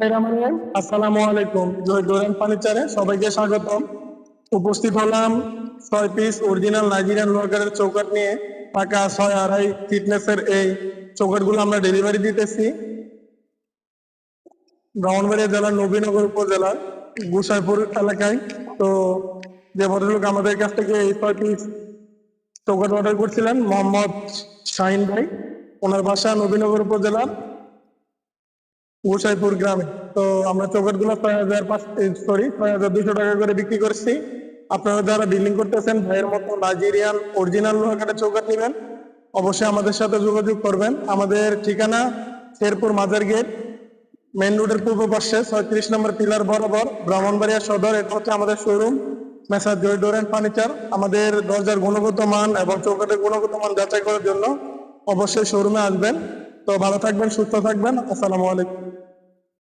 আসসালামু আলাইকুম। জয় ডোরেন ফার্নিচারে সবাইকে স্বাগতম। উপস্থিত হলাম ছয় পিস অরিজিনাল নাইজেরিয়ান লোহাগারের চৌকাট নিয়ে। পাকা ছয় আড়াই ফিটনেসের এই চৌকাটগুলো আমরা ডেলিভারি দিতেছি। ব্রাহ্মণবাড়িয়া জেলার নবীনগর উপজেলার গুসাইপুর এলাকায়। তো যে ভদ্রলোক আমাদের কাছ থেকে এই ছয় পিস চৌকাট অর্ডার করছিলেন, মোহাম্মদ শাহিন ভাই। ওনার বাসা নবীনগর উপজেলার গোসাইপুর গ্রামে। তো আমরা চৌকাটগুলো ছয় হাজার পাঁচ সরি ছয় হাজার দুইশো টাকা করে বিক্রি করছি। আপনারা যারা বিল্ডিং করতেছেন, ভাইয়ের মতো নাইজেরিয়ান অরিজিনাল লোহাকাটা চৌকাট নেবেন, অবশ্যই আমাদের সাথে যোগাযোগ করবেন। আমাদের ঠিকানা শেরপুর মাজার গেট মেন রোডের পূর্ব পাশে, ছয়ত্রিশ নম্বর পিলার বরাবর, ব্রাহ্মণবাড়িয়া সদর। এটা হচ্ছে আমাদের showroom messrs Joy door and furniture. আমাদের দরজার গুণগত মান এবং চৌকাটের গুণগত মান যাচাই করার জন্য অবশ্যই শোরুমে আসবেন। তো ভালো থাকবেন, সুস্থ থাকবেন। আসসালামু আলাইকুম।